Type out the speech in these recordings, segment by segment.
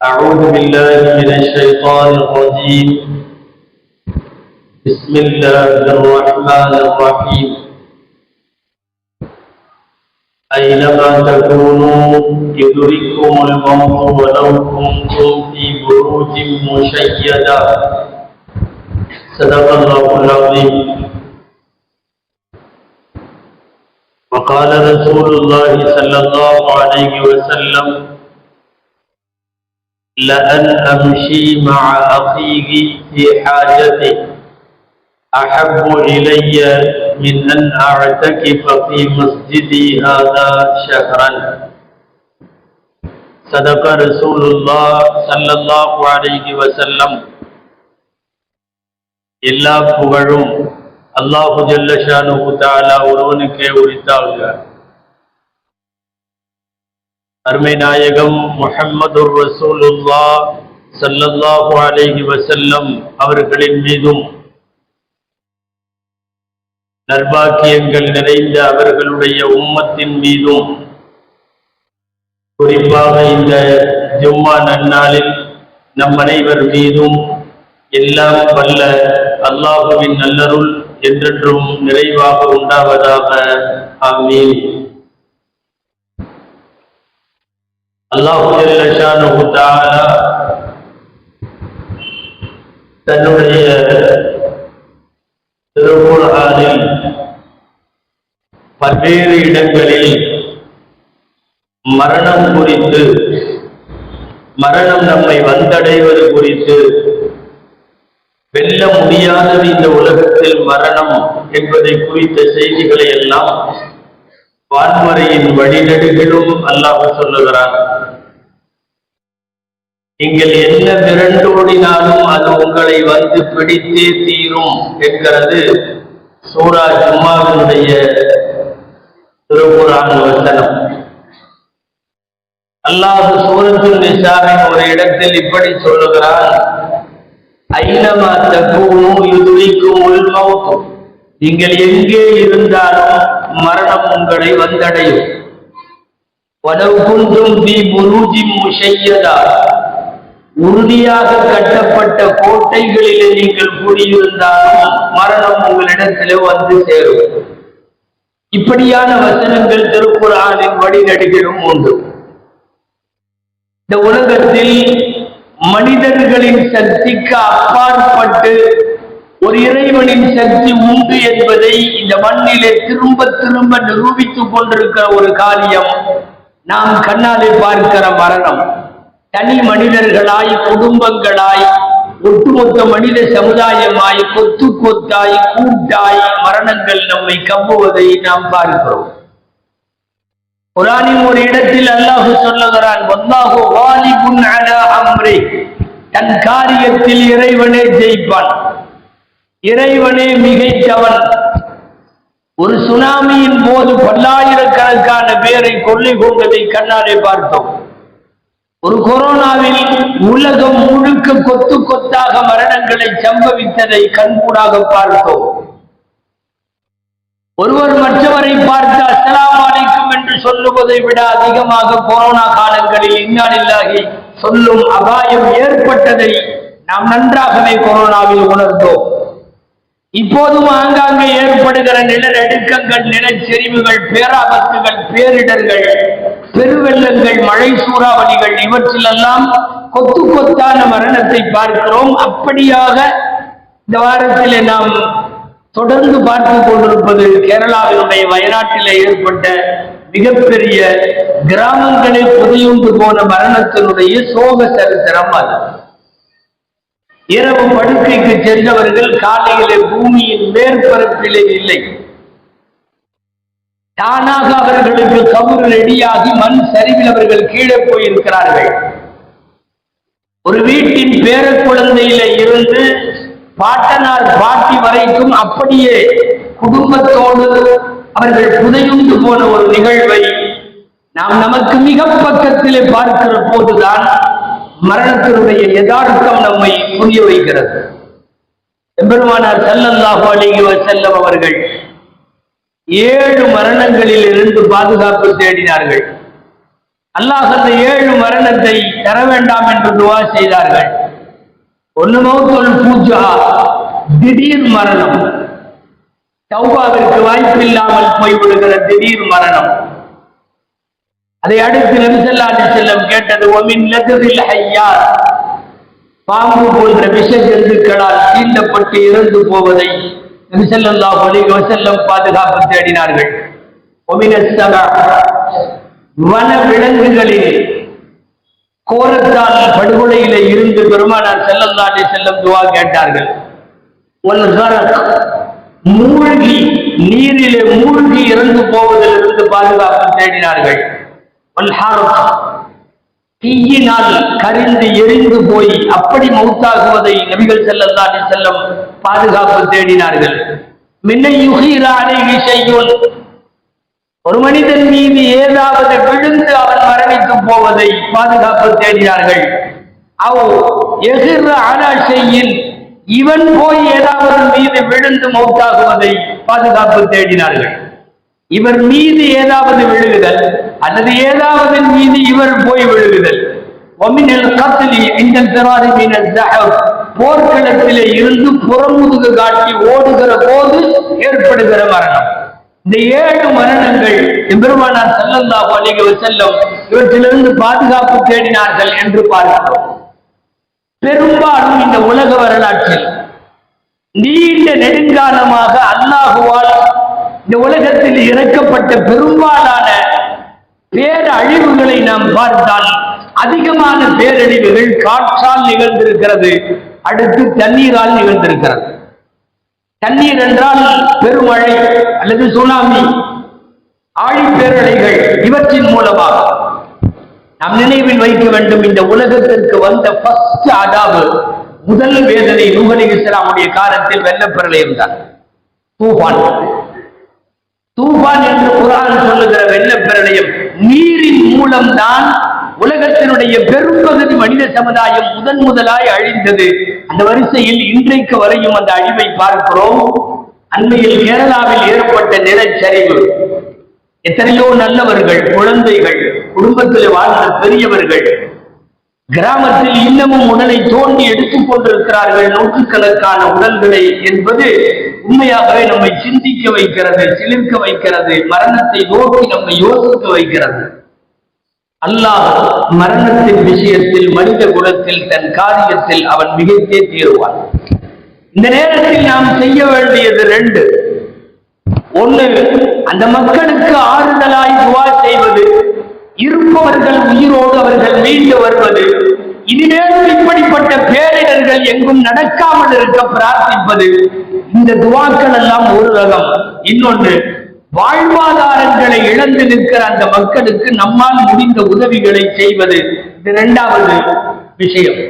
أعوذ بالله من الشيطان الرجيم. بسم الله الرحمن الرحيم. أينما تكونوا يدرككم الموت ولو كنتم في بروج مشيدة. صدق الله العظيم. وقال رسول الله صلى الله عليه وسلم لأن أمشي مع أخيه في حاجته أحب إلي من أن أعتكف في مسجدي هذا شهرا صدق رسول الله صلى الله عليه وسلم எல்லா புகழும் அல்லாஹு ஜல்லஷானு தாலா ஒருவனுக்கே உரித்தாக அருமை நாயகம் முஹம்மது ரசூலுல்லா சல்லல்லாஹு அலைஹி வசல்லம் அவர்களின் மீதும் நர்பாக்கியங்கள் நிறைந்த அவர்களுடைய உம்மத்தின் மீதும் குறிப்பாக இந்த ஜும்மா நன்னாளில் நம் அனைவர் மீதும் எல்லாம் வல்ல அல்லாஹுவின் நல்லருள் என்றென்றும் நிறைவாக உண்டாவதாக. ஆமீன். அல்லாஹ் தன்னுடைய திருக்குறானில் பல்வேறு இடங்களில் மரணம் குறித்து மரணம் நம்மை வந்தடைவது குறித்து வெல்ல முடியாதது இந்த உலகத்தில் மரணம் என்பதை குறித்த செய்திகளை எல்லாம் வான்முறையின் வழிநடுகிலும் அல்லாஹ் சொல்லுகிறான். நீங்கள் என்ன விரண்டோடினாலும் அது உங்களை வந்து பிடித்தே தீரும் என்கிறது சூரா ஜும்மாவினுடைய திருக்குறான் வசனம். அல்லாஹ் சூரத்து நிசாவின் ஒரு இடத்தில் இப்படி சொல்லுகிறான். ஐனமா தக்கூனு யுதுரிக்கும் உள்மௌத்தும் நீங்கள் எங்கே இருந்தாலும் மரணம் உங்களை வந்தடையும். குன்றும் உறுதியாக கட்டப்பட்ட கோட்டைகளிலே நீங்கள் கூடியிருந்தாலும் மரணம் உங்களிடத்திலே வந்து சேரும். இப்படியான வசனங்கள் திருக்குறானின் வழிநடிகளும் உண்டு. இந்த உலகத்தில் மனிதர்களின் சக்திக்கு அப்பாற்பட்டு ஒரு இறைவனின் சக்தி உண்டு என்பதை இந்த மண்ணிலே திரும்ப திரும்ப நிரூபித்துக் கொண்டிருக்கிற ஒரு காரியம். நாம் கண்ணாலே பார்க்கிற மரணம். தனி மனிதர்களாய் குடும்பங்களாய் ஒட்டுமொத்த மனித சமுதாயமாய் கொத்து கொத்தாய் கூட்டாய் மரணங்கள் நம்மை கம்புவதை நாம் பார்க்கிறோம். குரானின் ஒரு இடத்தில் அல்லாஹு சொல்லுகிறான் தன் காரியத்தில் இறைவனே ஜெயிப்பான். இறைவனே மிகைத்தவன். ஒரு சுனாமியின் போது பல்லாயிரக்கணக்கான பேரை கொள்ளை கொண்டதை கண்ணாலே பார்த்தோம். ஒரு கொரோனாவில் உலகம் முழுக்க கொத்து கொத்தாக மரணங்களை சம்பவித்ததை கண்கூடாக பார்த்தோம். ஒருவர் மற்றவரை பார்த்து அஸ்லாம் அலைக்கும் என்று சொல்லுவதை விட அதிகமாக கொரோனா காலங்களில் இன்னாலில்லாகி சொல்லும் அபாயம் ஏற்பட்டதை நாம் நன்றாகவே கொரோனாவில் உணர்ந்தோம். இப்போதும் ஆங்காங்கே ஏற்படுகிற நிலநடுக்கங்கள் நிலச்சரிவுகள் பேராபத்துகள் பேரிடர்கள் பெருவெள்ளங்கள் மழை சூறாவளிகள் இவற்றிலெல்லாம் கொத்து கொத்தான மரணத்தை பார்க்கிறோம். அப்படியாக இந்த வாரத்தில் நாம் தொடர்ந்து பார்த்து கொண்டிருப்பது கேரளாவினுடைய வயநாட்டில் ஏற்பட்ட மிகப்பெரிய கிராமங்களில் புதையுண்டு போன மரணத்தினுடைய சோக சரித்திரம் அது. இரவு படுக்கைக்கு சென்றவர்கள் காலையிலே பூமியின் மேற்பரப்பிலே இல்லை. தானாக அவர்களுக்கு கவுறு ரெடியாகி மண் சரிவில் அவர்கள் கீழே போயிருக்கிறார்கள். ஒரு வீட்டின் பேர குழந்தையில இருந்து பாட்டனார் பாட்டி வரைக்கும் அப்படியே குடும்பத்தோடு அவர்கள் புதையுண்டு போன ஒரு நிகழ்வை நாம் நமக்கு மிக பக்கத்திலே பார்க்கிற போதுதான் மரணத்தினுடைய யதார்த்தம் நம்மை புரிய வைக்கிறது. எம்பெருமானார் ஸல்லல்லாஹு அலைஹி செல்லம் அவர்கள் ஏழு மரணங்களில் இருந்து பாதுகாப்பு தேடினார்கள். அல்லாஹ் அந்த ஏழு மரணத்தை தர வேண்டாம் என்று துவா செய்தார்கள். ஒன்னு மௌத்தொல் பூஜா திடீர் மரணம். தௌபாவிற்கு வாய்ப்பில்லாமல் போய்விடுகிற திடீர் மரணம். அதை அடுத்து நபிசல்லாஹு செல்லம் கேட்டது ஒமின் லதரில் ஹையார். பாம்பு போன்ற விஷ ஜந்துக்களால் தீண்டப்பட்டு இறந்து போவதை நபிசல்லா அலைஹி வசல்லம் பாதுகாப்பு தேடினார்கள். ஒமினஸ் வன விலங்குகளில் கோரத்தால் படுகொலையில இருந்து பெருமானார் செல்லந்தாண்டி செல்லம் துவா கேட்டார்கள். ஒன் மூழ்கி நீரிலே மூழ்கி இறந்து போவதிலிருந்து பாதுகாப்பு தேடினார்கள். தீயினால் கரிந்து எரிந்து போய் அப்படி மௌத்தாகுவதை நபிகள் செல்லல்லாட்டை செல்லம் பாதுகாப்பு தேடினார்கள். மின்னை விஷயம் ஒரு மனிதன் மீது ஏதாவது விழுந்து அவன் மரணித்து போவதை பாதுகாப்பு தேடினார்கள். அவ் எதிர் ஆனாசையில் இவன் போய் ஏதாவது மீது விழுந்து மௌத்தாகுவதை பாதுகாப்பு தேடினார்கள். இவர் மீது ஏதாவது விழுகுதல் அல்லது ஏதாவது மீது இவர் போய் விழுகுதல். போர்க்களத்திலே இருந்து புறமுதுகு காட்டி ஓடுகிற போது ஏற்படுகிற மரணம். இந்த ஏழு மரணங்கள் எம்பெருமானார் செல்லந்தா அலைஹி செல்லும் இவற்றிலிருந்து பாதுகாப்பு தேடினார்கள் என்று பார்க்கிறோம். பெரும்பாலும் இந்த உலக வரலாற்றில் நீண்ட நெடுங்காலமாக அல்லாஹுவால் இந்த உலகத்தில் இறக்கப்பட்ட பெரும்பாலான பேரழிவுகளை நாம் பார்த்தால் அதிகமான பேரழிவுகள் காற்றால் நிகழ்ந்திருக்கிறது அடுத்து தண்ணீரால் நிகழ்ந்திருக்கிறது. தண்ணீர் என்றால் பெருமழை அல்லது சுனாமி ஆழிப்பேரலைகள் இவற்றின் மூலமாக. நாம் நினைவில் வைக்க வேண்டும் இந்த உலகத்திற்கு வந்த ஃபர்ஸ்ட் அதாவது முதல் வேதனை நூகலி இஸ்லாமுடைய காலத்தில் வெள்ளப்பிரளயம் தான் தூபான் தூபான் என்று குரான் சொல்லுகிற வெள்ளப்பிரணயம் நீரின் மூலம்தான் உலகத்தினுடைய பெரும்பகுதி மனித சமுதாயம் முதன் முதலாய் அழிந்தது. அந்த வரிசையில் இன்றைக்கு வரையும் அந்த அழிவை பார்க்கிறோம். அண்மையில் கேரளாவில் ஏற்பட்ட நிலச்சரிவு. எத்தனையோ நல்லவர்கள் குழந்தைகள் குடும்பத்தில் வாழ்ந்த பெரியவர்கள் கிராமத்தில் இன்னமும் உடலை தோண்டி எடுத்துக் கொண்டிருக்கிறார்கள். நூற்றுக்கணக்கான உடல்களை என்பது உண்மையாகவே நம்மை சிந்திக்க வைக்கிறது சிலிர்க்க வைக்கிறது மரணத்தை நோக்கி நம்மை யோசிக்க வைக்கிறது. அல்லாஹ் மரணத்தின் விஷயத்தில் மனித குலத்தில் தன் காரியத்தில் அவன் மிகத்தே தீருவான் இந்த நேரத்தில் நாம் செய்ய வேண்டியது ரெண்டு. ஒண்ணு அந்த மக்களுக்கு ஆறுதலாய் துவா செய்வது இருப்பவர்கள் உயிரோடு அவர்கள் மீண்டு வருவது இனிமேலும் இப்படிப்பட்ட பேரிடர்கள் எங்கும் நடக்காமல் இருக்க பிரார்த்திப்பது இந்த துவாக்கள் எல்லாம் ஒரு ரகம். இன்னொன்று வாழ்வாதாரங்களை இழந்து நிற்கிற அந்த மக்களுக்கு நம்மால் முடிந்த உதவிகளை செய்வது. இது இரண்டாவது விஷயம்.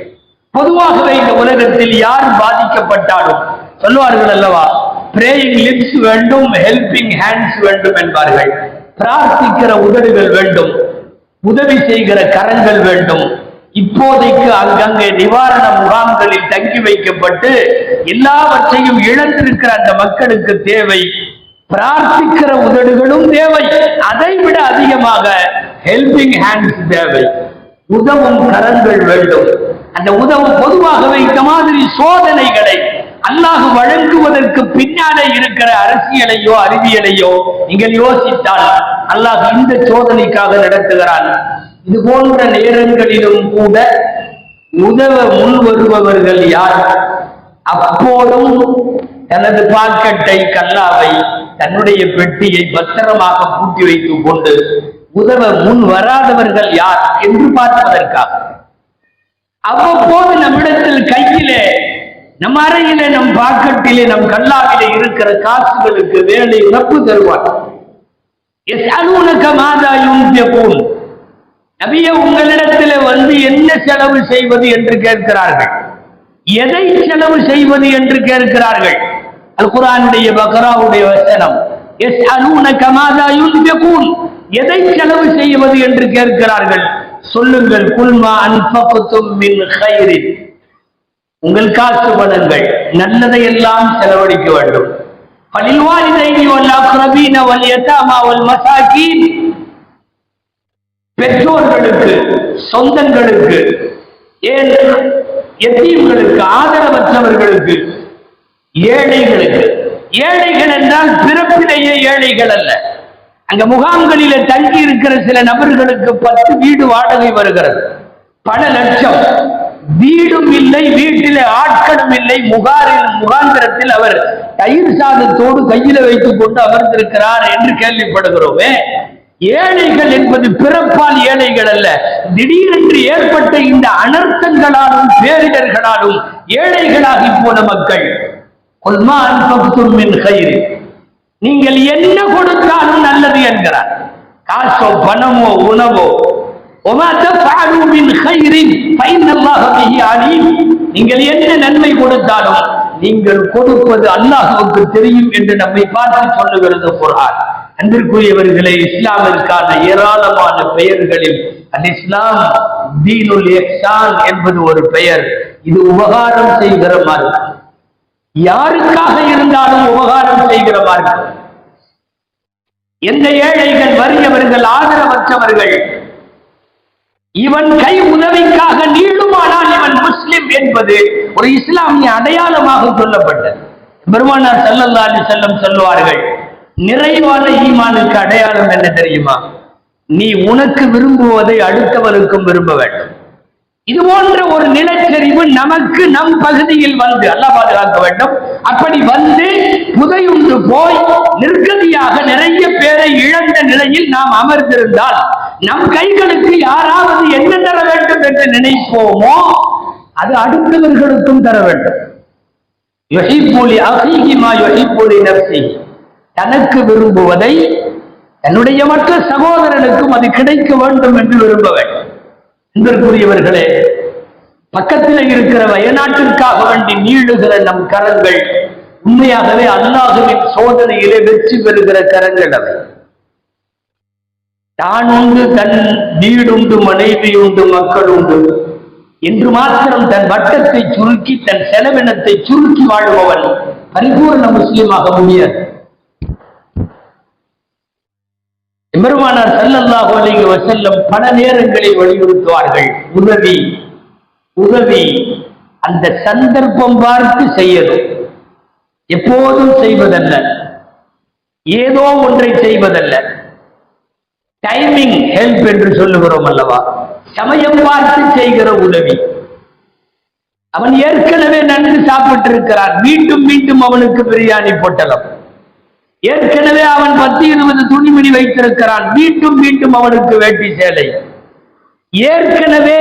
பொதுவாகவே இந்த உலகத்தில் யார் பாதிக்கப்பட்டாலும் சொல்லுவார்கள் அல்லவா பிரேயிங் லிப்ஸ் வேண்டும் ஹெல்பிங் ஹேண்ட்ஸ் வேண்டும் என்பார்கள். பிரார்த்திக்கிற உதடுகள் வேண்டும் உதவி செய்கிற கரங்கள் வேண்டும். இப்போதைக்கு அங்கங்கே நிவாரண முகாம்களில் தங்கி வைக்கப்பட்டு எல்லாவற்றையும் இழந்திருக்கிற அந்த மக்களுக்கு தேவை. பிரார்த்திக்கிற உதடுகளும் தேவை. அதை விட அதிகமாக ஹெல்பிங் ஹேண்ட்ஸ் தேவை. உதவும் கரங்கள் வேண்டும். அந்த உதவும் பொதுவாகவே இந்த மாதிரி சோதனைகளை அல்லாஹ் வழங்குவதற்கு பின்னாலே இருக்கிற அரசியலையோ அறிவியலையோ நீங்கள் யோசித்தால் அல்லாஹ் இந்த சோதனைக்காக நடத்துகிறான். இது போன்ற நேரங்களிலும் கூட உதவ முன் வருபவர்கள் யார்? அப்போதும் தனது பாக்கெட்டை கல்லாவை தன்னுடைய பெட்டியை பத்திரமாக பூட்டி வைத்துக் கொண்டு உதவ முன் வராதவர்கள் யார் என்று பார்ப்பதற்காக. அவ்வப்போது நம்மிடத்தில் கையிலே நம் அறையிலே நம் பாக்கெட்டிலே நம் கல்லாவிலே இருக்கிற காசுகளுக்கு வேலை உறப்பு தருவார் எஸ்அலூனக மாதா யூன் நபிய உங்களிடத்தில் வந்து என்ன செலவு செய்வது என்று கேட்கிறார்கள்? எதை செலவு செய்வது என்று கேட்கிறார்கள்? அல் குரானுடைய பக்ராவுடைய வசனம் எஸ் அலூன கமாதா யுன்பகூன் எதை செலவு செய்வது என்று கேட்கிறார்கள்? சொல்லுங்கள் குல்மா அன்பகுத்தும் மின் ஹைரின் உங்கள் காசு பணங்கள் நல்லதை எல்லாம் செலவழிக்க வேண்டும். பலிவாரிதைனி வல் அக்ரபீன வல் யதாமா வல் மசாக்கீன் பெற்றோர்களுக்கு சொந்தங்களுக்கு ஏன் எத்தீம்களுக்கு ஆதரவற்றவர்களுக்கு ஏழைகளுக்கு. ஏழைகள் என்றால் பிறப்பிலேயே ஏழைகள் அல்ல. அங்க முகாம்களில தங்கி இருக்கிற சில நபர்களுக்கு பத்து வீடு வாடகை வருகிறது. பல லட்சம். வீடும் இல்லை வீட்டிலே ஆட்களும் இல்லை. முகாரில் முகாந்திரத்தில் அவர் தயிர் சாதத்தோடு கையில வைத்துக் கொண்டு அமர்ந்திருக்கிறார் என்று கேள்விப்படுகிறோமே. ஏழைகள் என்பது பிறப்பால் ஏழைகள் அல்ல. திடீரென்று ஏற்பட்ட இந்த அனர்த்தங்களாலும் பேரிடர்களாலும் ஏழைகளாகி போன மக்கள். நீங்கள் என்ன கொடுத்தாலும் நல்லது என்கிறார். காசோ பணமோ உணவோ. நீங்கள் என்ன நன்மை கொடுத்தாலும் நீங்கள் கொடுப்பது அல்லாஹுக்கு தெரியும் என்று நம்மை பார்த்து சொல்லுகிறது குரான் அன்பிற்குரியவர்களே இஸ்லாமிற்கான ஏராளமான பெயர்களில் அல் இஸ்லாம் தீனுல் இஹ்சான் என்பது ஒரு பெயர். இது உபகாரம் செய்கிற மார்க்கம். யாருக்காக இருந்தாலும் உபகாரம் செய்கிற மார்க்கம். எந்த ஏழைகள் வறியவர்கள் ஆதரவற்றவர்கள் இவன் கை உதவிக்காக நீளுமானால் இவன் முஸ்லிம் என்பது ஒரு இஸ்லாமிய அடையாளமாக சொல்லப்பட்டது. பெருமானார் ஸல்லல்லாஹு அலைஹி செல்லம் சொல்லுவார்கள் நிறைவான ஈமானுக்கு அடையாளம் என்ன தெரியுமா? நீ உனக்கு விரும்புவதை அடுத்தவருக்கும் விரும்ப வேண்டும். இது போன்ற ஒரு நிலச்சரிவு நமக்கு நம் பகுதியில் வந்து அல்ல பாதுகாக்க வேண்டும். அப்படி வந்து புதையுண்டு போய் நிர்கதியாக நிறைய பேரை இழந்த நிலையில் நாம் அமர்ந்திருந்தால் நம் கைகளுக்கு யாராவது என்ன தர வேண்டும் என்று நினைப்போமோ அது அடுத்தவர்களுக்கும் தர வேண்டும். யொஹிப்பூலி அஹீஹி யொஹிப்பூலி யுஹிப்புலி தனக்கு விரும்புவதை தன்னுடைய மற்ற சகோதரனுக்கும் அது கிடைக்க வேண்டும் என்று விரும்பவன். என்பதற்குரியவர்களே பக்கத்தில் இருக்கிற வயநாட்டிற்காக வேண்டி நீளுகிற நம் கரங்கள் உண்மையாகவே அல்லாஹுவின் சோதனையிலே வெற்றி பெறுகிற கரங்கள் அவை. தான் உண்டு தன் வீடுண்டு மனைவி உண்டு மக்கள் உண்டு. என்று மாத்திரம் தன் வட்டத்தை சுருக்கி தன் செலவினத்தை சுருக்கி வாழ்பவன் பரிபூர்ண முஸ்லீமாக முடியாது. எம்பெருமானார் ஸல்லல்லாஹு அலைஹி செல்லும் பல நேரங்களில் வலியுறுத்துவார்கள். உதவி உதவி. அந்த சந்தர்ப்பம் பார்த்து செய்யணும். எப்போதும் செய்வதல்ல. ஏதோ ஒன்றை செய்வதல்ல. டைமிங் ஹெல்ப் என்று சொல்லுகிறோம் அல்லவா? சமயம் பார்த்து செய்கிற உதவி. அவன் ஏற்கனவே நன்கு சாப்பிட்டு இருக்கிறான் மீண்டும் மீண்டும் அவனுக்கு பிரியாணி போட்டலாம். ஏற்கனவே அவன் பத்து இருபது துணிமணி வைத்திருக்கிறான். மீண்டும் மீண்டும் அவனுக்கு வேட்டி சேலை. ஏற்கனவே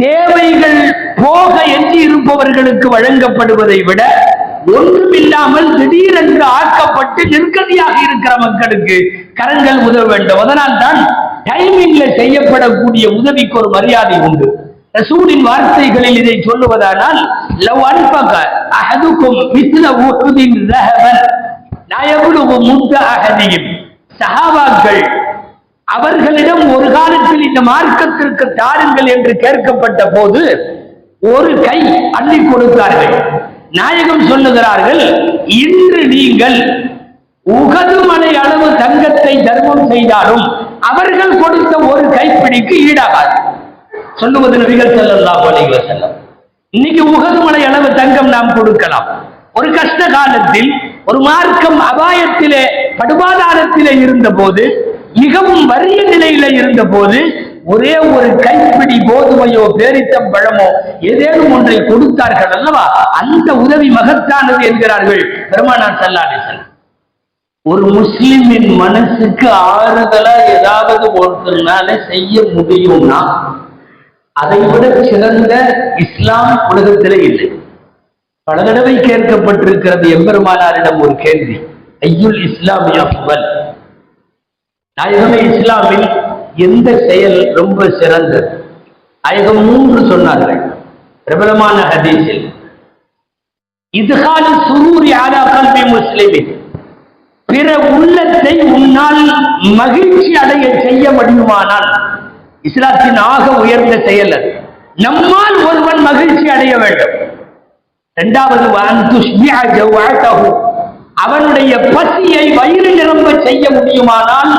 தேவைகள் போக எஞ்சி இருப்பவர்களுக்கு வழங்கப்படுவதை விட ஒன்றுமில்லாமல் திடீரென்று ஆக்கப்பட்டு நெருக்கடியாக இருக்கிற மக்களுக்கு கரங்கள் உதவ வேண்டும். அதனால் தான் டைமிங்ல செய்யப்படக்கூடிய உதவிக்கு ஒரு மரியாதை உண்டு. ரசூலின் வார்த்தைகளில் இதை சொல்லுவதானால் லவ் அன்பக அஹதுக்கும் மிஸ்ல உஹுதின் ரஹபன். சஹாபாக்கள் அவர்களிடம் ஒரு காலத்தில் இந்த மார்க்கத்திற்கு தாருங்கள் என்று கேட்கப்பட்ட போது ஒரு கை அள்ளி கொடுத்தார்கள். நாயகம் சொல்லுகிறார்கள் இன்று நீங்கள் உகது மலை அளவு தங்கத்தை தர்மம் செய்தாலும் அவர்கள் கொடுத்த ஒரு கைப்பிடிக்கு ஈடாகாது. சொல்லுவது நபிகள் ஸல்லல்லாஹு அலைஹி செல்லம் இன்னைக்கு உகது மலை அளவு தங்கம் நாம் கொடுக்கலாம். ஒரு கஷ்ட காலத்தில் ஒரு மார்க்கம் அபாயத்திலே படுபாதாரத்திலே இருந்த போது மிகவும் வறிய நிலையில இருந்த போது ஒரே ஒரு கைப்பிடி கோதுமையோ பேரித்தம் பழமோ ஏதேனும் ஒன்றை கொடுத்தார்கள் அல்லவா? அந்த உதவி மகத்தானது என்கிறார்கள் பெருமானார் சல்லாடிசன் ஒரு முஸ்லிமின் மனசுக்கு ஆறுதலா ஏதாவது ஒருத்தர்னால செய்ய முடியும்னா அதை விட சிறந்த இஸ்லாம் உலகத்திலே இல்லை. பல தடவை கேட்கப்பட்டிருக்கிறது எம்பெருமானாரிடம் ஒரு கேள்வி. ஐயுல் இஸ்லாமிய அஃபல் நாயகமே இஸ்லாமில் எந்த செயல் ரொம்ப சிறந்தது? நாயகம் மூன்று சொன்னார்கள் பிரபலமான ஹதீஸில். இதுகால சுரூரி ஆலா கல்வி முஸ்லிமின். பிற உள்ளத்தை உன்னால் மகிழ்ச்சி அடைய செய்ய முடியுமானால் இஸ்லாத்தின் ஆக உயர்ந்த செயல் அது. நம்மால் ஒருவன் மகிழ்ச்சி அடைய வேண்டும். இரண்டாவது வஅன் அவனுடைய பசியை வயிறு நிரம்ப செய்ய முடியுமானால்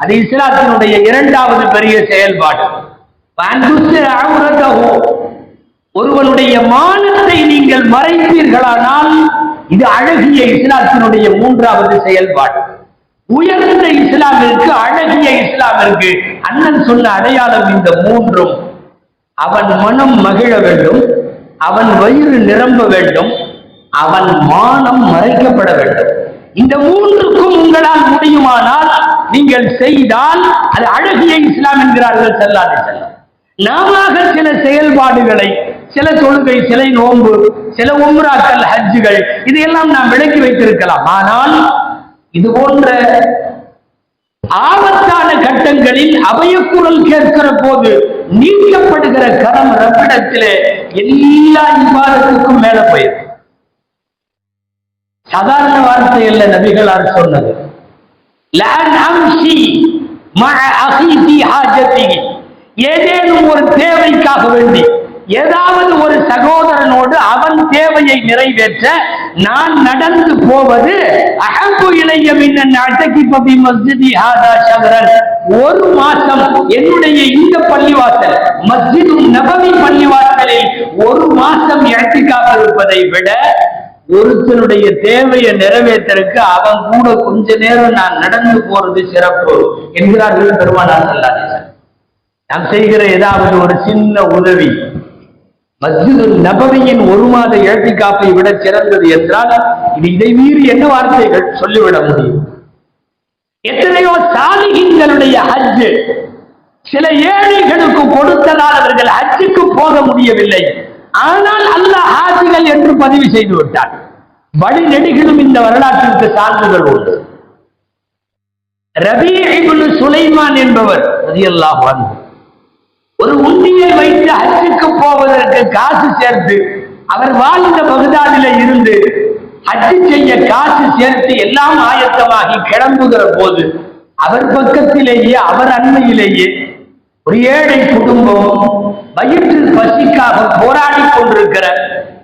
அது இஸ்லாத்தினுடைய இரண்டாவது பெரிய செயல்பாடு. ஒருவனுடைய மானத்தை நீங்கள் மறைப்பீர்களானால் இது அழகிய இஸ்லாத்தினுடைய மூன்றாவது செயல்பாடு. உயர்ந்த இஸ்லாமிற்கு அழகிய இஸ்லாமிற்கு அண்ணன் சொன்ன அடையாளம் இந்த மூன்றும். அவன் மனம் மகிழ வேண்டும். அவன் வயிறு நிரம்ப வேண்டும் அவன் மானம் மறைக்கப்பட வேண்டும். இந்த மூன்றுக்கும் உங்களால் முடியுமானால் நீங்கள் செய்தால் அது அழகிய இஸ்லாம் என்கிறார்கள் செல்லாது செல்லம் சில செயல்பாடுகளை சில தொழுகை சில நோன்பு சில உம்ராக்கள் ஹஜ்ஜுகள் இதையெல்லாம் நாம் விளக்கி வைத்திருக்கலாம். ஆனால் இது போன்ற ஆபத்தான கட்டங்களில் அபயக்குரல் கேட்கிற போது நீக்கப்படுகிற கரம் ரப்பிடத்திலே எல்லா இவ்வாரத்துக்கும் மேல போயிருக்கு சாதாரண வார்த்தை இல்ல நபிகளார் சொன்னது? ஏதேனும் ஒரு தேவைக்காக வேண்டி ஏதாவது ஒரு சகோதரனோடு அவன் தேவையை நிறைவேற்ற நான் நடந்து போவது அஹப்பு இளைய மின்னன் அட்டகி பபி மஸ்ஜிதி ஹாதா சகரன் ஒரு மாசம் என்னுடைய இந்த பள்ளிவாசல் மஸ்ஜிதும் நபவி பள்ளிவாசலில் ஒரு மாசம் இறக்கிக்காக இருப்பதை விட ஒருத்தனுடைய தேவையை நிறைவேற்றற்கு அவன் கூட கொஞ்ச நேரம் நான் நடந்து போறது சிறப்பு என்கிறார்கள் பெருமானார் சொல்லாதீர்கள் நாம் செய்கிற ஏதாவது ஒரு சின்ன உதவி மஸ்ஜிது நபவியின் ஒரு மாத இழத்திக்காப்பை விட சிறந்தது என்றால் இது இதை மீறி என்ன வார்த்தைகள் சொல்லிவிட முடியும்? எத்தனையோ சாலிகின்களுடைய ஹஜ்ஜு. சில ஏழைகளுக்கு கொடுத்ததால் அவர்கள் ஹஜ்ஜுக்கு போக முடியவில்லை. ஆனால் அல்ல ஹாஜிகள் என்று பதிவு செய்து விட்டார். வழி நெடுகிலும் இந்த வரலாற்றிற்கு சான்றுகள் உண்டு. ரபி இப்னு சுலைமான் என்பவர் எல்லாம் ஒரு உண்டியை வைத்து ஹஜ்ஜுக்கு போவதற்கு காசு சேர்த்து அவர் வாழ்ந்த பகுதாதில இருந்து ஹஜ்ஜு செய்ய காசு சேர்த்து எல்லாம் ஆயத்தமாகி கிளம்புகிற போது அவர் பக்கத்திலேயே அவர் அண்மையிலேயே ஒரு ஏழை குடும்பம் வயிற்றில் பசிக்காக போராடி கொண்டிருக்கிற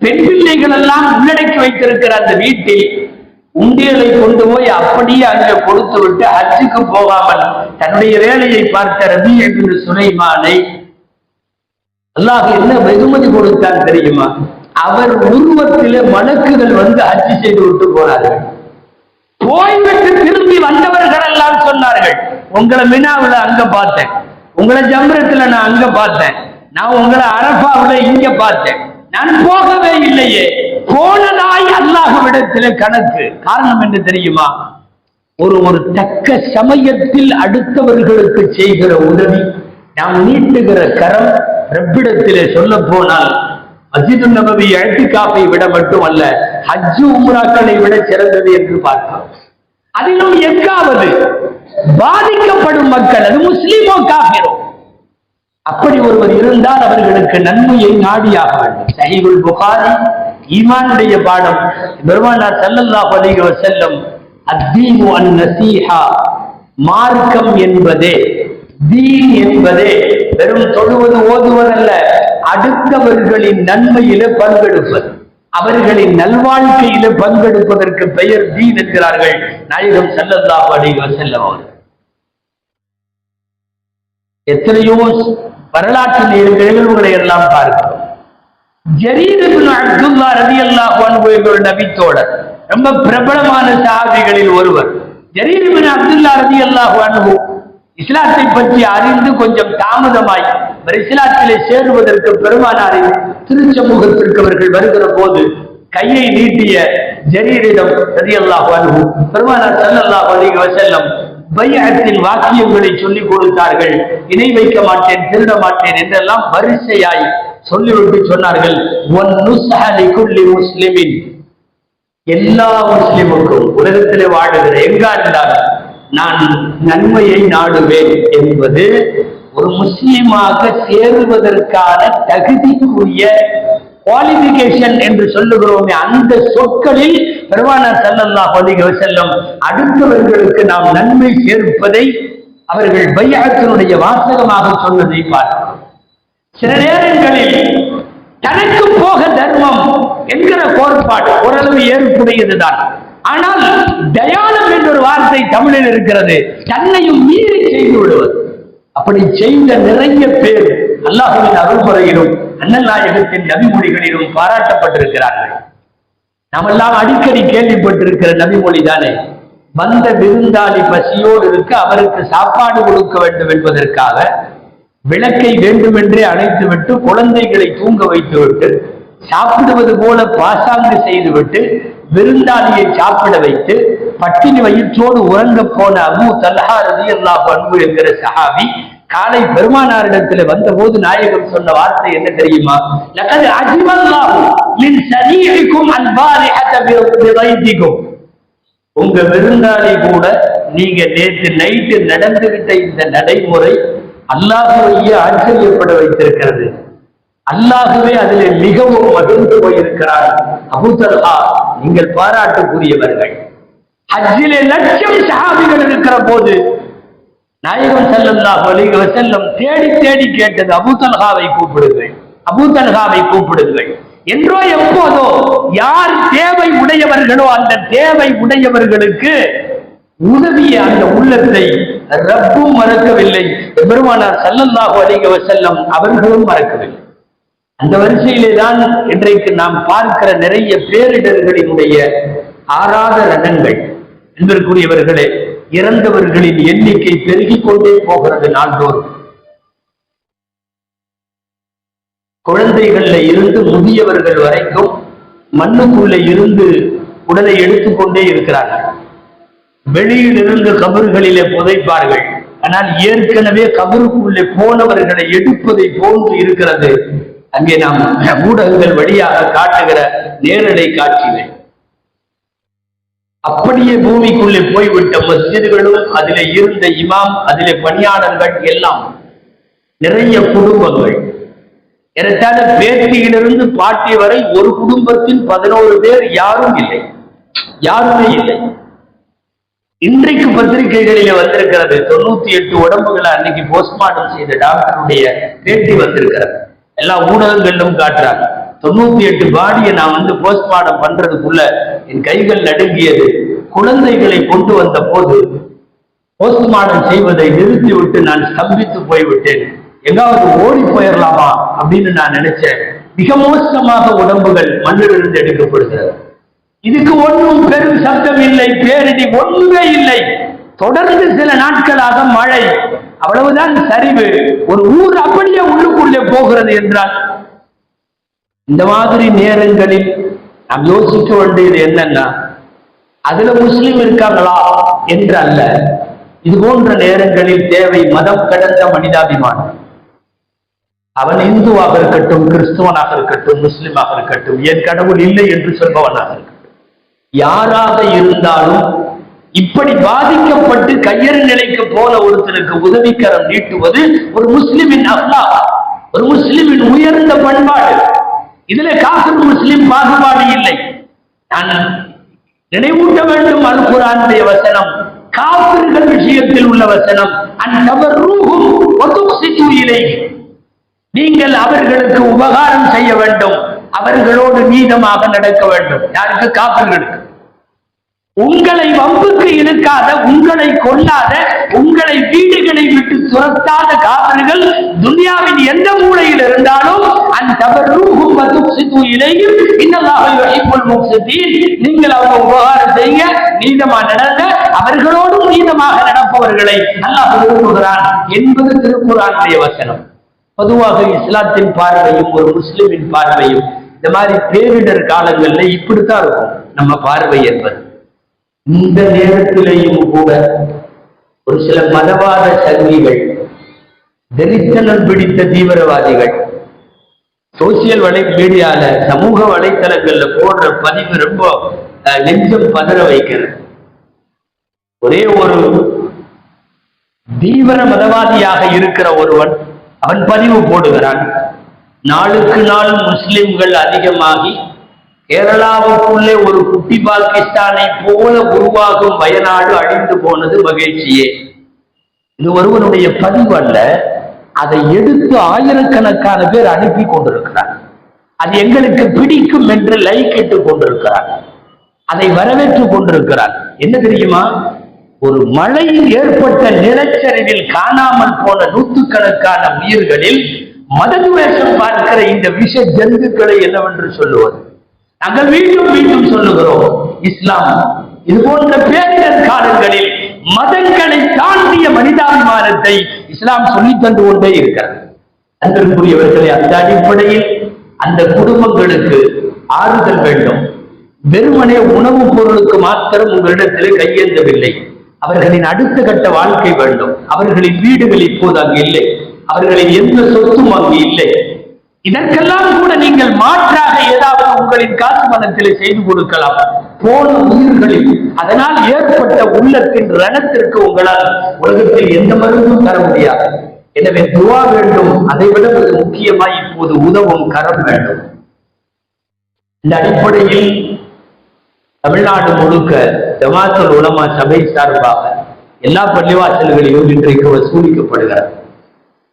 பெண் பிள்ளைகள் எல்லாம் உள்ளடக்கி வைத்திருக்கிற அந்த வீட்டில் உண்டியலை கொண்டு போய் அப்படியே அங்கே கொடுத்து விட்டு ஹஜ்ஜுக்கு போகாமல் தன்னுடைய வேலையை பார்த்த ரவி என்று சுனைமானை அல்லாஹ் என்ன வெகுமதி கொடுத்தான் தெரியுமா? அவர் உருவத்திலே மலக்குகள் வந்து அச்சு செய்து விட்டு போனார்கள். போய்விட்டு திரும்பி வந்தவர்கள் எல்லாம் சொன்னார்கள் உங்களை மினாவுல அங்க பார்த்தேன். உங்களை ஜம்ரத்துல நான் அங்க பார்த்தேன். நான் உங்களை அரபாவுல இங்க பார்த்தேன். நான் போகவே இல்லையே. போனதாய் அல்லாஹ்விடத்திலே கணக்கு. காரணம் என்ன தெரியுமா? ஒரு ஒரு தக்க சமயத்தில் அடுத்தவர்களுக்கு செய்கிற உதவி நாம் நீட்டுகிற கரம் ரப்பிடத்திலே சொல்ல போனால் மஸ்ஜிது நபவி எழுத்துக்காப்பை விட மட்டுமல்ல ஹஜ்ஜு உம்ராக்களை விட சிறந்தது என்று பார்க்கிறோம். அதிலும் எங்காவது பாதிக்கப்படும் மக்கள் அது முஸ்லீமோ காபிரோ அப்படி ஒருவர் இருந்தால் அவர்களுக்கு நன்மையை நாடியாக வேண்டும் சஹிபுல் புகாரி ஈமானுடைய பாடம். பெருமானார் செல்லல்லா பதிக செல்லும் அத்தீமு அன் நசீஹா மார்க்கம் என்பதே தீன் என்பதே வெறும் தொழுவது ஓதுவதல்ல அடுத்தவர்களின் நன்மையில பங்கெடுப்பது அவர்களின் நல்வாழ்க்கையில பங்கெடுப்பதற்கு பெயர் தீன் என்கிறார்கள் நாயகம் செல்லல்லா அலைஹி செல்லவர் எத்தனையோ வரலாற்று நிகழ்- நிகழ்வுகளை எல்லாம் பார்க்கிறோம். ஜரீர் அப்துல்லா ரதி அல்லாஹ் என்ற ஒரு ரொம்ப பிரபலமான சஹாபிகளில் ஒருவர். ஜரீர் இப்னு அப்துல்லா அல்லாஹ் அன்ஹு இஸ்லாத்தை பற்றி அறிந்து கொஞ்சம் தாமதமாய் இஸ்லாத்திலே சேருவதற்கு பெருமானாரின் திருச்சமூகத்திற்கு அவர்கள் வருகிற போது கையை நீட்டிய ஜரீரிடம் ரலியல்லாஹு அன்ஹு பெருமானார் சல்லல்லாஹ் அலைஹி வஸல்லம் வாக்கியங்களை சொல்லிக் கொடுத்தார்கள். இணை வைக்க மாட்டேன் திருட மாட்டேன் என்றெல்லாம் வரிசையாய் சொல்லிவிட்டு சொன்னார்கள். ஒன் நுஸ்ஹலி முஸ்லிமின். எல்லா முஸ்லிமுக்கும் உலகத்திலே வாழுகிற எங்கா இருந்தாலும் நான் நன்மையை நாடுவேன் என்பது ஒரு முஸ்லீமாக சேருவதற்கான தகுதிக்குரிய குவாலிபிகேஷன் என்று சொல்லுகிறோமே அந்த சொற்களில் பெருமானார் செல்லல்லா அலைஹி செல்லும் அடுத்தவர்களுக்கு நாம் நன்மை சேர்ப்பதை அவர்கள் பையகத்தினுடைய வாசகமாக சொன்னதை பார்க்கிறோம். சில நேரங்களில் தனக்கு போக தர்மம் என்கிற கோட்பாடு ஓரளவு ஏற்புடையதுதான். ஆனால் தயானம் என்ற ஒரு வார்த்தை தமிழில் இருக்கிறது. தன்னையும் மீறி செய்து விடுவது. அப்படி செய்த நிறைய பேர் அல்லாஹுவின் அருள்முறையிலும் அண்ணல் நாயகத்தின் நபிமொழிகளிலும் பாராட்டப்பட்டிருக்கிறார்கள். நாமெல்லாம் அடிக்கடி கேள்விப்பட்டிருக்கிற நபிமொழி தானே. வந்த விருந்தாளி பசியோடு இருக்க அவருக்கு சாப்பாடு கொடுக்க வேண்டும் என்பதற்காக விளக்கை வேண்டுமென்றே அணைத்துவிட்டு குழந்தைகளை தூங்க வைத்துவிட்டு சாப்பிடுவது போல பாசாங்கு செய்துவிட்டு விருந்தாளியை சாப்பிட வைத்து பட்டினி வயிற்றோடு உறங்க போன அபு தல்ஹா அல்லா பண்பு என்கிற சஹாபி காலை பெருமானாரிடத்துல வந்தபோது நாயகம் சொன்ன வார்த்தை என்ன தெரியுமா? லக்கது அஜிமல்லாஹு மின் சரீரிக்கும் அல்பாரிஹத பிதைதிக்கும் உங்க விருந்தாளி கூட நீங்க நேற்று நைட்டு நடந்துகிட்ட இந்த நடைமுறை அல்லாஹுவையே ஆச்சரியப்பட வைத்திருக்கிறது. அல்லாஹுவே அதில் மிகவும் மகிழ்ந்து போயிருக்கிறார். அபுதல்ஹா நீங்கள் பாராட்டுக்குரியவர்கள். ஹஜ்ஜிலே லட்சம் சஹாபிகள் இருக்கிற போது நாயகம் ஸல்லல்லாஹு அலைஹி வஸல்லம் தேடி தேடி கேட்டது அபுதல்ஹாவை கூப்பிடுங்கள். அபுதல்ஹாவை கூப்பிடுங்கள். என்றோ எப்போதோ யார் தேவை உடையவர்களோ அந்த தேவை உடையவர்களுக்கு உதவிய அந்த உள்ளத்தை ரப்பும் மறக்கவில்லை. பெருமானார் ஸல்லல்லாஹு அலிக வஸல்லம் அவர்களும் மறக்கவில்லை. அந்த வரிசையிலே தான் இன்றைக்கு நாம் பார்க்கிற நிறைய பேரிடர்களினுடைய ஆறாத ரணங்கள் என்பதற்குரியவர்களே இறந்தவர்களின் எண்ணிக்கை பெருகிக் கொண்டே போகிறது நாள்தோறும். குழந்தைகள்ல இருந்து முதியவர்கள் வரைக்கும் மண்ணுக்குள்ள இருந்து உடலை எடுத்துக்கொண்டே இருக்கிறார்கள். வெளியில் இருந்து கபறுகளிலே புதைப்பார்கள். ஆனால் ஏற்கனவே கபருக்குள்ளே போனவர்களை எடுப்பதை போன்று இருக்கிறது. அங்கே நாம் ஊடகங்கள் வழியாக காட்டுகிற நேரடி காட்சிகள். அப்படியே பூமிக்குள்ளே போய்விட்ட மஸ்ஜிதுகளும் அதிலே இருந்த இமாம் அதிலே பணியாளர்கள் எல்லாம் நிறைய குடும்பங்கள். ஏறத்தாழ பேத்தியிலிருந்து பாட்டி வரை ஒரு குடும்பத்தின் பதினோரு பேர் யாரும் இல்லை. யாருமே இல்லை. இன்றைக்கு பத்திரிகைகளிலே வந்திருக்கிறது தொண்ணூத்தி எட்டு உடம்புகளை அன்னைக்கு போஸ்ட்மார்டம் செய்த டாக்டருடைய பேட்டி வந்திருக்கிறது. எல்லா ஊடகங்களிலும் காட்டுறாங்க தொண்ணூத்தி எட்டு பாடியை நான் வந்து போஸ்ட்மார்டம் பண்றதுக்குள்ள என் கைகள் நடுங்கியது. குழந்தைகளை கொண்டு வந்த போது போஸ்ட்மார்டம் செய்வதை நிறுத்திவிட்டு நான் ஸ்தம்பித்து போய்விட்டேன். எங்காவது ஓடி போயிடலாமா அப்படின்னு நான் நினைச்சேன். மிக மோசமாக உடம்புகள் மண்ணிலிருந்து எடுக்கப்படுகிறது. இதுக்கு ஒன்றும் பெரும் சத்தம் இல்லை பேரிடி ஒன்றுமே இல்லை. தொடர்ந்து சில நாட்களாக மழை. அவ்வளவுதான் சரிவு. ஒரு ஊர் அப்படியே உள்ளுக்குள்ளே போகிறது என்றால் இந்த மாதிரி நேரங்களில் நாம் யோசிக்க வேண்டியது என்னன்னா அதுல முஸ்லிம் இருக்காங்களா என்று அல்ல இது போன்ற நேரங்களில் தேவை மதம் கடந்த மனிதாபிமானம். அவன் இந்துவாக இருக்கட்டும் கிறிஸ்துவனாக இருக்கட்டும் முஸ்லிமாக இருக்கட்டும் என் கடவுள் இல்லை என்று சொல்பவனாக இருக்கட்டும். யாராக இருந்தாலும் இப்படி பாதிக்கப்பட்டு கையறு நிலைக்கு போன ஒருத்தருக்கு உதவிக்கரம் நீட்டுவது ஒரு முஸ்லிமின் அல்லா ஒரு முஸ்லிமின் உயர்ந்த பண்பாடு. இதுல காசு முஸ்லிம் பாகுபாடு இல்லை. நான் நினைவூட்ட வேண்டும் அல் குரானுடைய வசனம். காபிர்கள் விஷயத்தில் உள்ள வசனம். அந்நபர்ரூஹும் வதுக்சிது நீங்கள் அவர்களுக்கு உபகாரம் செய்ய வேண்டும். அவர்களோடு நீதமாக நடக்க வேண்டும். யாருக்கு? காப்பிர்களுக்கு உங்களை வம்புக்கு இழுக்காத உங்களை கொல்லாத உங்களை வீடுகளை விட்டு துரத்தாத காவல்கள் துனியாவின் எந்த மூலையில் இருந்தாலும் அந்த இலையும் நீங்கள் அவங்க உபகாரம் செய்ய நீதமா நடந்த அவர்களோடும் நீதமாக நடப்பவர்களை அல்லாஹ் விரும்புகிறான் என்பது திருக்குறானுடைய வசனம். பொதுவாக இஸ்லாத்தின் பார்வையும் ஒரு முஸ்லிமின் பார்வையும் இந்த மாதிரி பேரிடர் காலங்கள்ல இப்படித்தான் இருக்கும். நம்ம பார்வை என்பது. இந்த நேரத்திலேயும் கூட ஒரு சில மதவாத சங்கிகள் வெறித்தனம் பிடித்த தீவிரவாதிகள் சோசியல் வலை மீடியால சமூக வலைத்தளங்கள்ல போடுற பதிவு ரொம்ப நெஞ்சம் பதற வைக்கிறது. ஒரே ஒரு தீவிர மதவாதியாக இருக்கிற ஒருவன் அவன் பதிவு போடுகிறான். நாளுக்கு நாள் முஸ்லிம்கள் அதிகமாகி கேரளாவுக்குள்ளே ஒரு குட்டி பாகிஸ்தானை போல உருவாகும் வயநாடு அழிந்து போனது மகிழ்ச்சியே. இது ஒருவனுடைய பதிவு அல்ல அதை எடுத்து ஆயிரக்கணக்கான பேர் அனுப்பி கொண்டிருக்கிறார். அது எங்களுக்கு பிடிக்கும் என்று லைக் இட்டுக் கொண்டிருக்கிறார். அதை வரவேற்றுக் கொண்டிருக்கிறார். என்ன தெரியுமா? ஒரு மழையில் ஏற்பட்ட நிலச்சரிவில் காணாமல் போன நூற்றுக்கணக்கான உயிர்களில் மதத்வேஷம் பார்க்கிற இந்த விஷ ஜந்துக்களை என்னவென்று சொல்லுவது? நாங்கள் மீண்டும் மீண்டும் சொல்லுகிறோம் இஸ்லாம் இது போன்ற பேரிடர் காலங்களில் மதங்களை தாண்டிய மனிதாபிமானத்தை இஸ்லாம் சொல்லி தந்து கொண்டே இருக்கிறது. அன்பிற்குரியவர்களை அந்த அடிப்படையில் அந்த குடும்பங்களுக்கு ஆறுதல் வேண்டும். வெறுமனே உணவு பொருளுக்கு மாத்திரம் உங்களிடத்திலே கையேந்தவில்லை. அவர்களின் அடுத்த கட்ட வாழ்க்கை வேண்டும். அவர்களின் வீடுகள் இப்போது அங்கு இல்லை. அவர்களின் எந்த சொத்தும் அங்கு இல்லை. இதற்கெல்லாம் கூட நீங்கள் மாற்றாக ஏதாவது உங்களின் காசு மனத்திலே செய்து கொடுக்கலாம். போன உயிர்களில். அதனால் ஏற்பட்ட உள்ளத்தின் ரணத்திற்கு உங்களால் உலகத்தில் எந்த மருந்தும் தர முடியாது. எனவே துவா வேண்டும். அதை விட முக்கியமாய் இப்போது உதவும் கரம் வேண்டும். இந்த அடிப்படையில் தமிழ்நாடு முழுக்க ஜமாத்தல் உலமா சபை சார்பாக எல்லா பள்ளிவாசல்களிலும் இன்றைக்கு வசூலிக்கப்படுகிறது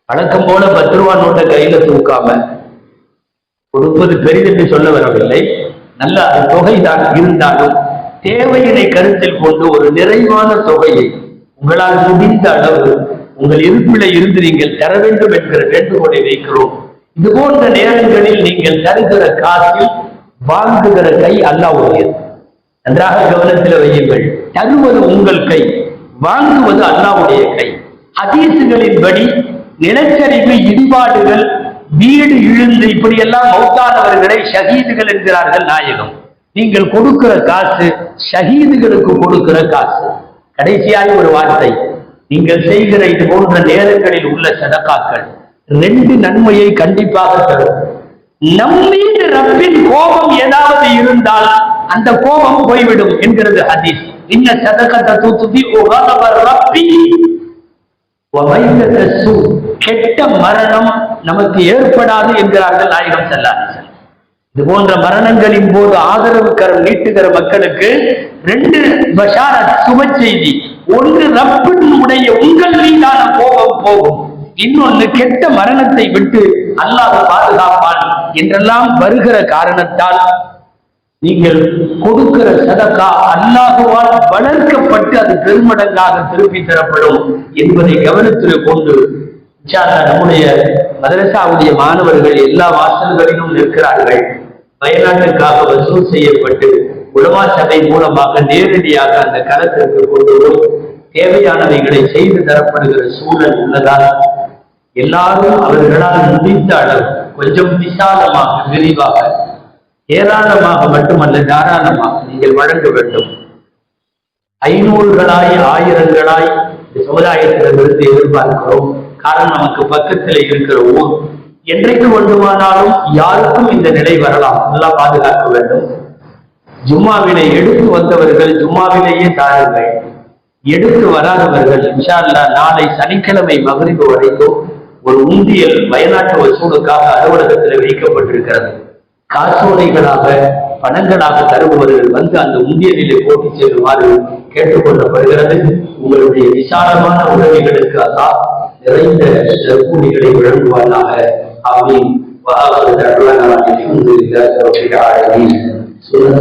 வழக்கம் போல பத்து ரூபா நோட்டை கையில தூக்காம கொடுப்பது பெரிதென்று சொல்ல வரவில்லை. நல்ல அந்த தொகை தான் இருந்தாலும் தேவையினை கருத்தில் கொண்டு ஒரு நிறைவான தொகையை உங்களால் முடிந்த அளவு உங்கள் இருப்பில இருந்து நீங்கள் தர வேண்டும் என்கிற வேண்டுகோளை வைக்கிறோம். இது போன்ற நேரங்களில் நீங்கள் தருகிற காசில் வாங்குகிற கை அல்லாவுடையது நன்றாக கவனத்தில் வையுங்கள். தருவது உங்கள் கை வாங்குவது அல்லாவுடைய கை. ஹதீசுகளின்படி நிலச்சரிவு இடிபாடுகள் வீடு இழுந்து இப்படியெல்லாம் மௌத்தானவர்களை ஷஹீதுகள் என்கிறார்கள் நாயகம். நீங்கள் கொடுக்கிற காசு ஷஹீதுகளுக்கு கொடுக்கிற காசு. கடைசியாய் ஒரு வார்த்தை நீங்கள் செய்கிற இது போன்ற நேரங்களில் உள்ள சதக்காக்கள். ரெண்டு நன்மையை கண்டிப்பாக தரும். நம்மீது ரப்பின் கோபம் ஏதாவது இருந்தால் அந்த கோபம் போய்விடும் என்கிறது ஹதீஸ். இன்ன சதக்கத்தை தூத்துதி ரப்பி கெட்ட மரணம் நமக்கு ஏற்படாது என்கிறார்கள் நாயகம் செல்லாதீர்கள் இது போன்ற மரணங்களின் போது ஆதரவு கரம் நீட்டுகிற மக்களுக்கு ரெண்டு பஷாரத் சுப செய்தி. ஒன்று ரப்பினுடைய உங்கள் மீதான கோபம் போகும். இன்னொன்று கெட்ட மரணத்தை விட்டு அல்லாஹ் பாதுகாப்பான் என்றெல்லாம் வருகிற காரணத்தால் நீங்கள் கொடுக்கிற சதக்கா அல்லாஹுவால் வளர்க்கப்பட்டு அது பெருமடங்காக திருப்பி தரப்படும் என்பதை கவனத்தில் கொண்டு நம்முடைய மதரசாவுடைய மாணவர்கள் எல்லா வாசல்களிலும் நிற்கிறார்கள். வயநாட்டுக்காக வசூல் செய்யப்பட்டு உலமா சபை மூலமாக நேரடியாக அந்த களத்திற்கு கொண்டு போய் தேவையானவைகளை செய்து தரப்படுகிற சூழல் உள்ளதால் எல்லாரும் அவர்களால் முடிந்த அளவு கொஞ்சம் விசாலமாக விரிவாக ஏராளமாக மட்டுமல்ல தாராளமாக நீங்கள் வழங்க வேண்டும். ஐநூறுகளாய் ஆயிரங்களாய் சமுதாயத்திடமிருந்து எதிர்பார்க்கிறோம். காரணம் நமக்கு பக்கத்தில் இருக்கிற ஊர். என்றைக்கு ஒன்றுமானாலும் யாருக்கும் இந்த நிலை வரலாம். நல்லா பாதுகாக்க வேண்டும். ஜும்மாவினை எடுத்து வந்தவர்கள் ஜும்மாவிலேயே தாருங்கள். எடுத்து வராதவர்கள் இன்ஷால்லா நாளை சனிக்கிழமை மகரிபு வரைக்கும் ஒரு உந்தியல் வயநாட்டு வசூலுக்காக அலுவலகத்தில் வைக்கப்பட்டிருக்கிறது. காசோலைகளாக பணங்களாக தருபவர்கள் வந்து அந்த உந்தியலிலே போட்டி செல்லுமாறு கேட்டுக்கொள்ளப்படுகிறது. உங்களுடைய விசாலமான உதவிகளுக்கு அல்லாஹ் நிறைந்த கூலிகளை வழங்குவானாக ஆமீன் وآخر دعوانا الحمد لله رب العالمين سورة